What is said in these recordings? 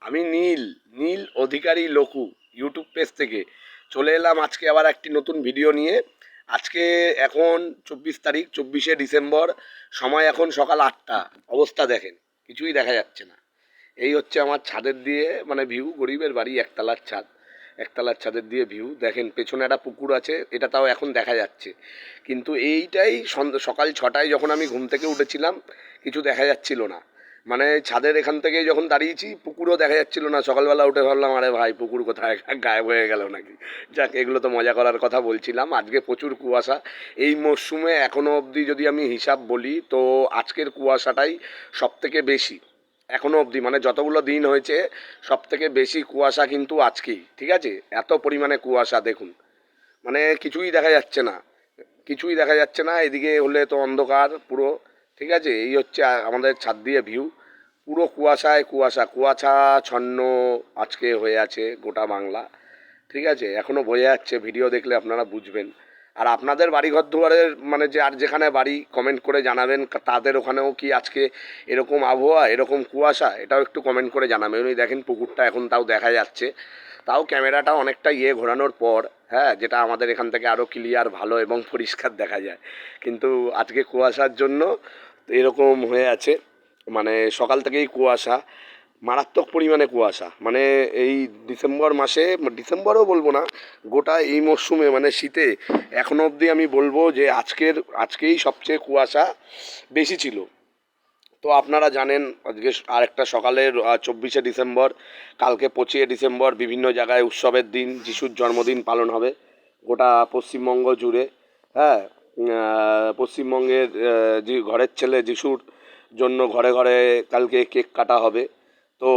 আমি নীল নীল অধিকারী লঘু YouTube page থেকে। চলে এলাম আজকে আবার একটি নতুন ভিডিও নিয়ে। আজকে এখন চব্বিশ তারিখ, চব্বিশে ডিসেম্বর, সময় এখন সকাল আটটা। অবস্থা দেখেন, কিছুই দেখা যাচ্ছে না। এই হচ্ছে আমার ছাদের দিয়ে মানে ভিউ গরিবের বাড়ি, একতলার ছাদ। একতলার ছাদের দিয়ে ভিউ দেখেন, পেছনে একটা পুকুর আছে, এটা তাও এখন দেখা যাচ্ছে। কিন্তু এইটাই সকাল ছটায় যখন আমি ঘুম থেকে উঠেছিলাম, কিছু দেখা যাচ্ছিল না। মানে ছাদের এখান থেকে যখন দাঁড়িয়েছি, পুকুরও দেখা যাচ্ছিল না। সকালবেলা উঠে ভাবলাম, আরে ভাই, পুকুর কোথায়? গায়েব হয়ে গেল নাকি? যাক, এগুলো তো মজা করার কথা বলছিলাম। আজকে প্রচুর কুয়াশা। এই মরশুমে এখনও অবধি যদি আমি হিসাব বলি, তো আজকের কুয়াশাটাই সব থেকে বেশি। এখনও অবধি মানে যতগুলো দিন হয়েছে সব থেকে বেশি কুয়াশা কিন্তু আজকেই, ঠিক আছে? এত পরিমাণে কুয়াশা, দেখুন। মানে কিছুই দেখা যাচ্ছে না। কিছুই দেখা যাচ্ছে না, এদিকে হলে তো অন্ধকার পুরো। ঠিক আছে? এই হচ্ছে আমাদের ছাদ দিয়ে ভিউ পুরো কুয়াশায় কুয়াশা কুয়াশা ছন্ন আজকে হয়ে আছে গোটা বাংলা। ঠিক আছে? এখনও বোঝা যাচ্ছে ভিডিও দেখলে আপনারা বুঝবেন। আর আপনাদের বাড়িঘর দুয়ারের মানে যে, আর যেখানে বাড়ি কমেন্ট করে জানাবেন তাদের ওখানেও কি আজকে এরকম আবহাওয়া, এরকম কুয়াশা? এটাও একটু কমেন্ট করে জানাবেন। ওই দেখেন পুকুরটা এখন তাও দেখা যাচ্ছে। তাও ক্যামেরাটা অনেকটা ইয়ে ঘোরানোর পর হ্যাঁ যেটা আমাদের এখান থেকে আরও ক্লিয়ার ভালো এবং পরিষ্কার দেখা যায়। কিন্তু আজকে কুয়াশার জন্য এরকম হয়ে আছে। মানে সকাল থেকেই কুয়াশা, মারাত্মক পরিমাণে কুয়াশা। মানে এই ডিসেম্বর মাসে, ডিসেম্বরও বলব না, গোটা এই মরশুমে মানে শীতে, এখনও অবধি আমি বলব যে আজকের, আজকেই সবচেয়ে কুয়াশা বেশি ছিল। তো আপনারা জানেন, আজকে আরেকটা সকালের চব্বিশে ডিসেম্বর, কালকে পঁচিশে ডিসেম্বর, বিভিন্ন জায়গায় উৎসবের দিন, যিশুর জন্মদিন পালন হবে, গোটা পশ্চিমবঙ্গ জুড়ে। হ্যাঁ পশ্চিমবঙ্গের যে ঘরের ছেলে যিশুর জন্য ঘরে ঘরে কালকে কেক কাটা হবে। তো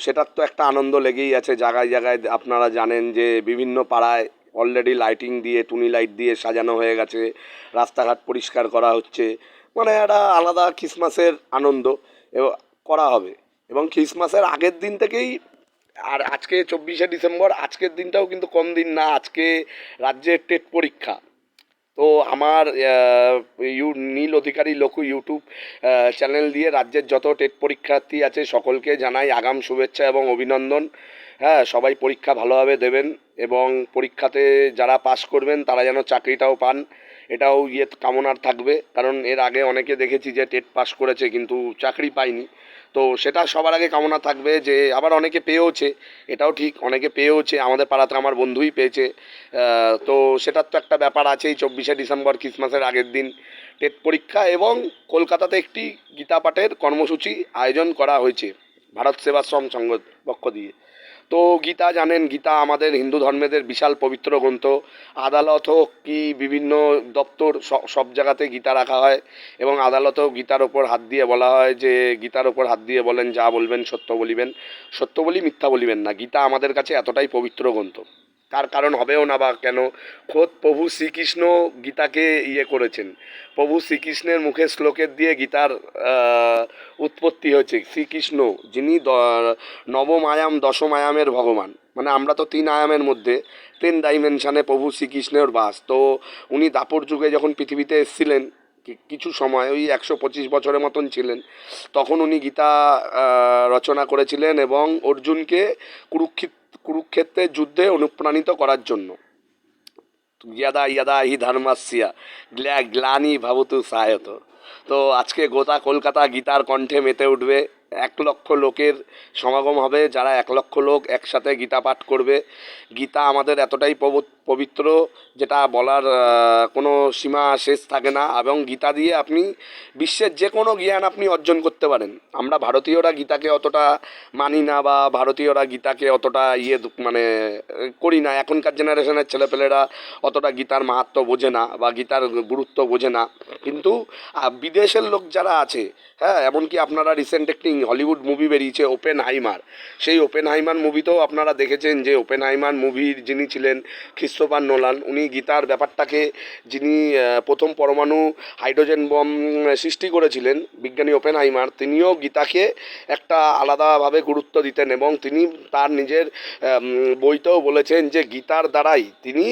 সেটার তো একটা আনন্দ লেগেই আছে। জায়গায় জায়গায় আপনারা জানেন যে বিভিন্ন পাড়ায় অলরেডি লাইটিং দিয়ে টুনি লাইট দিয়ে সাজানো হয়ে গেছে। রাস্তাঘাট পরিষ্কার করা হচ্ছে। মানে একটা আলাদা খ্রিসমাসের আনন্দ করা হবে। এবং খ্রিসমাসের আগের দিন থেকেই আর আজকে চব্বিশে ডিসেম্বর, আজকের দিনটাও কিন্তু কম দিন না, আজকে রাজ্যের টেট পরীক্ষা। তো আমার ইউ, নীল অধিকারী লঘু ইউটিউব চ্যানেল দিয়ে রাজ্যের যত টেট পরীক্ষার্থী আছে সকলকে জানাই আগাম শুভেচ্ছা এবং অভিনন্দন। হ্যাঁ সবাই পরীক্ষা ভালোভাবে দেবেন এবং পরীক্ষাতে যারা পাশ করবেন তারা যেন চাকরিটাও পান, এটাও ইয়ে কামনার থাকবে। কারণ এর আগে অনেকে দেখেছি যে টেট পাস করেছে কিন্তু চাকরি পায়নি। তো সেটা সবার আগে কামনা থাকবে যে আবার অনেকে পেয়েওছে, এটাও ঠিক, অনেকে পেয়েওছে, আমাদের পাড়াতে আমার বন্ধুই পেয়েছে। তো সেটার তো একটা ব্যাপার আছেই, চব্বিশে ডিসেম্বর ক্রিসমাসের আগের দিন টেট পরীক্ষা এবং কলকাতাতে একটি গীতা পাঠের কর্মসূচি আয়োজন করা হয়েছে, ভারত সেবাশ্রম সংঘ পক্ষ দিয়ে। তো গীতা জানেন, গীতা আমাদের হিন্দু ধর্মেদের বিশাল পবিত্র গ্রন্থ। আদালত হোক কি বিভিন্ন দপ্তর সব জায়গাতে গীতা রাখা হয় এবং আদালতেও গীতার ওপর হাত দিয়ে বলা হয় যে, গীতার ওপর হাত দিয়ে বলেন, যা বলবেন সত্য বলিবেন। সত্য বলি মিথ্যা বলিবেন না। গীতা আমাদের কাছে এতটাই পবিত্র গ্রন্থ। তার কারণ হবেও না বা কেন? খোদ প্রভু শ্রীকৃষ্ণ গীতাকে ইয়ে করেছেন। প্রভু শ্রীকৃষ্ণের মুখে শ্লোকের দিয়ে গীতার উৎপত্তি হয়েছে। শ্রীকৃষ্ণ, যিনি নবম আয়াম দশম আয়ামের ভগবান। মানে আমরা তো তিন আয়ামের মধ্যে, তিন ডাইমেনশানে প্রভু শ্রীকৃষ্ণের বাস। তো উনি দাপর যুগে যখন পৃথিবীতে এসেছিলেন কিছু সময়, ওই একশো পঁচিশ বছরের মতন ছিলেন, তখন উনি গীতা রচনা করেছিলেন এবং অর্জুনকে কুরুক্ষেত্র কুরুক্ষেত্রের যুদ্ধে অনুপ্রাণিত করার জন্য। ইয়াদা ইয়াদা হি ধর্মাসিয়া গ্ল্যা গ্লানি ভাবতু সায়ত। তো আজকে গোটা কলকাতা গীতার কণ্ঠে মেতে উঠবে। এক লক্ষ লোকের সমাগম হবে, যারা এক লক্ষ লোক একসাথে গীতা পাঠ করবে। গীতা আমাদের এতটাই পবিত্র, যেটা বলার কোনো সীমা শেষ থাকে না, এবং গীতা দিয়ে আপনি বিশ্বের যে কোনো জ্ঞান আপনি অর্জন করতে পারেন। আমরা ভারতীয়রা গীতাকে অতটা মানি না বা ভারতীয়রা গীতাকে অতটা ইয়ে মানে করি না। এখনকার জেনারেশনের ছেলেপেলেরা অতটা গীতার মাহাত্ম বোঝে না বা গীতার গুরুত্ব বোঝে না। কিন্তু বিদেশের লোক যারা আছে হ্যাঁ এমনকি আপনারা রিসেন্ট একটি হলিউড মুভি বেরিয়েছে ওপেন হাইমার সেই ওপেন হাইমার মুভিতেও আপনারা দেখেছেন যে ওপেন হাইমার মুভির যিনি ছিলেন খ্রিস্টোফার নোলান, উনি গীতার ব্যাপারটাকে যিনি প্রথম পরমাণু হাইড্রোজেন বম সৃষ্টি করেছিলেন, বিজ্ঞানী ওপেন হাইমার তিনিও গীতাকে একটা আলাদাভাবে গুরুত্ব দিতেন এবং তিনি তার নিজের বইতেও বলেছেন যে গীতার দ্বারাই তিনি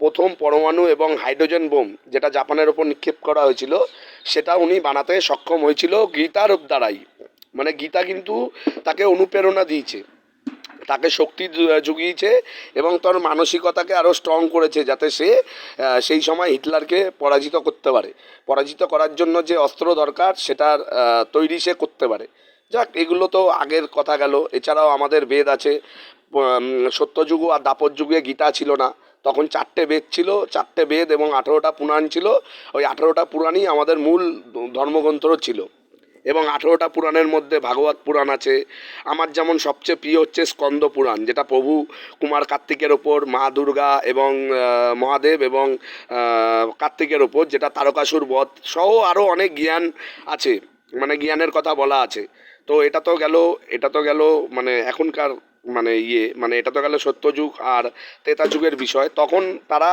প্রথম পরমাণু এবং হাইড্রোজেন বোম, যেটা জাপানের ওপর নিক্ষেপ করা হয়েছিল, সেটা উনি বানাতে সক্ষম হয়েছিল গীতার দ্বারাই। মানে গীতা কিন্তু তাকে অনুপ্রেরণা দিয়েছে। তাকে শক্তি জুগিয়েছে এবং তার মানসিকতাকে আরও স্ট্রং করেছে যাতে সে সেই সময় হিটলারকে পরাজিত করতে পারে। পরাজিত করার জন্য যে অস্ত্র দরকার, সেটার তৈরি সে করতে পারে। যাক, এগুলো তো আগের কথা গেল। এছাড়াও আমাদের বেদ আছে সত্যযুগ আর দাপর যুগে গীতা ছিল না। তখন চারটে বেদ ছিল, চারটে বেদ এবং আঠেরোটা পুরাণ ছিল। ওই আঠেরোটা পুরাণই আমাদের মূল ধর্মগ্রন্থ ছিল। এবং আঠেরোটা পুরাণের মধ্যে ভাগবত পুরাণ আছে। আমার যেমন সবচেয়ে প্রিয় হচ্ছে স্কন্দ পুরাণ, যেটা প্রভু কুমার কার্তিকের ওপর, মা দুর্গা এবং মহাদেব এবং কার্তিকের ওপর, যেটা তারকাসুর বধ সহ আরও অনেক জ্ঞান আছে। মানে জ্ঞানের কথা বলা আছে। তো এটা তো গেল, এটা তো গেল মানে এখনকার মানে ইয়ে মানে এটা তো গেল সত্যযুগ আর তেতা যুগের বিষয়। তখন তারা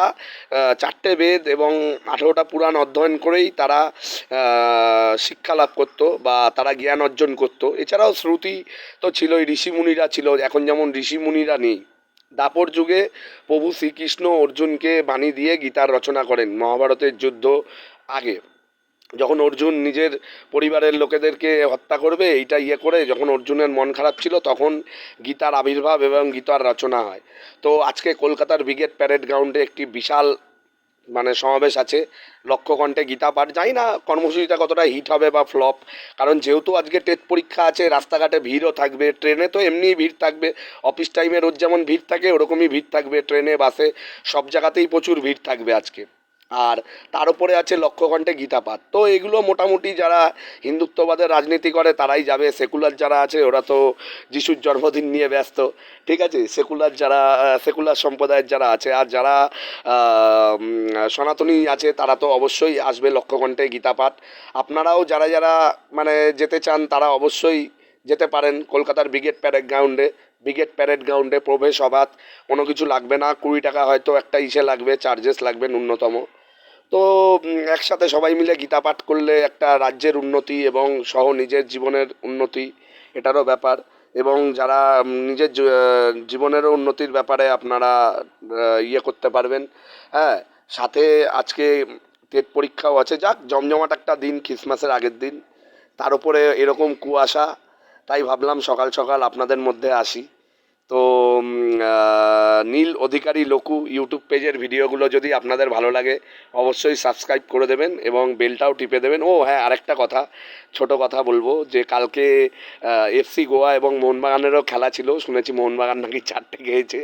চারটে বেদ এবং আঠেরোটা পুরাণ অধ্যয়ন করেই তারা শিক্ষা লাভ করতো বা তারা জ্ঞান অর্জন করতো। এছাড়াও শ্রুতি তো ছিলই, ঋষিমুনিরা ছিল, এখন যেমন ঋষিমুনিরা নেই। দাপর যুগে প্রভু শ্রীকৃষ্ণ অর্জুনকে বাণী দিয়ে গীতার রচনা করেন মহাভারতের যুদ্ধ আগে। যখন অর্জুন নিজের পরিবারের লোকেদেরকে হত্যা করবে, এইটা ইয়ে করে যখন অর্জুনের মন খারাপ ছিল, তখন গীতার আবির্ভাব এবং গীতার রচনা হয়। তো আজকে কলকাতার ব্রিগেড প্যারেড গ্রাউন্ডে একটি বিশাল মানে সমাবেশ আছে। লক্ষ্যকণ্ঠে গীতা পাঠ। জানি না কর্মসূচিটা কতটা হিট হবে বা ফ্লপ, কারণ যেহেতু আজকে টেট পরীক্ষা আছে, রাস্তাঘাটে ভিড়ও থাকবে, ট্রেনে তো এমনিই ভিড় থাকবে, অফিস টাইমে রোজ যেমন ভিড় থাকে, ওরকমই ভিড় থাকবে, ট্রেনে, বাসে, সব জায়গাতেই প্রচুর ভিড় থাকবে আজকে। আর তার উপরে আছে লক্ষ্যকণ্ঠে গীতা পাঠ তো এগুলো মোটামুটি যারা হিন্দুত্ববাদের রাজনীতি করে, তারাই যাবে। সেকুলার যারা আছে, ওরা তো যিশুর জন্মদিন নিয়ে ব্যস্ত। ঠিক আছে? সেকুলার যারা সেকুলার সম্প্রদায়ের যারা আছে, আর যারা সনাতনী আছে, তারা তো অবশ্যই আসবে লক্ষ্যকণ্ঠে গীতা পাঠ আপনারাও যারা যারা মানে যেতে চান, তারা অবশ্যই যেতে পারেন কলকাতার ব্রিগেড প্যারেড গ্রাউন্ডে। ব্রিগেড প্যারেড গ্রাউন্ডে প্রবেশ অবাধ। কোনো কিছু লাগবে না। কুড়ি টাকা হয়তো একটা ইসে লাগবে, চার্জেস লাগবে ন্যূনতম। তো একসাথে সবাই মিলে গীতা পাঠ করলে একটা রাজ্যের উন্নতি এবং সহ নিজের জীবনের উন্নতি এটারও ব্যাপার। এবং যারা নিজের জীবনেরও উন্নতির ব্যাপারে আপনারা ইয়ে করতে পারবেন। হ্যাঁ সাথে আজকে টেট পরীক্ষাও আছে। যাক, জমজমাট একটা দিন ক্রিসমাসের আগের দিন। তার উপরে এরকম কুয়াশা, তাই ভাবলাম সকাল সকাল আপনাদের মধ্যে আসি। তো নীল অধিকারী লঘু ইউটিউব পেজের ভিডিওগুলো যদি আপনাদের ভালো লাগে, অবশ্যই সাবস্ক্রাইব করে দেবেন এবং বেলটাও টিপে দেবেন। ও হ্যাঁ আরেকটা কথা, ছোট কথা বলব যে, কালকে এফসি গোয়া এবং মোহনবাগানেরও খেলা ছিল, শুনেছি মোহনবাগান নাকি চারটে খেয়েছে,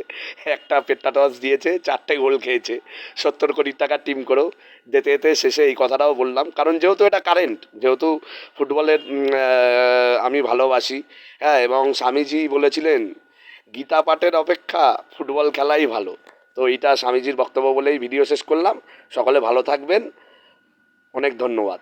একটা পেট্টা টস দিয়েছে, চারটে গোল খেয়েছে। সত্তর কোটি টাকার টিম করেও যেতে যেতে শেষে এই কথাটাও বললাম। কারণ যেহেতু এটা কারেন্ট, যেহেতু ফুটবলের আমি ভালোবাসি হ্যাঁ এবং স্বামীজি বলেছিলেন গীতা পাঠের অপেক্ষা ফুটবল খেলাই ভালো। তো এটা স্বামীজির বক্তব্য বলেই ভিডিও শেষ করলাম। সকলে ভালো থাকবেন। অনেক ধন্যবাদ।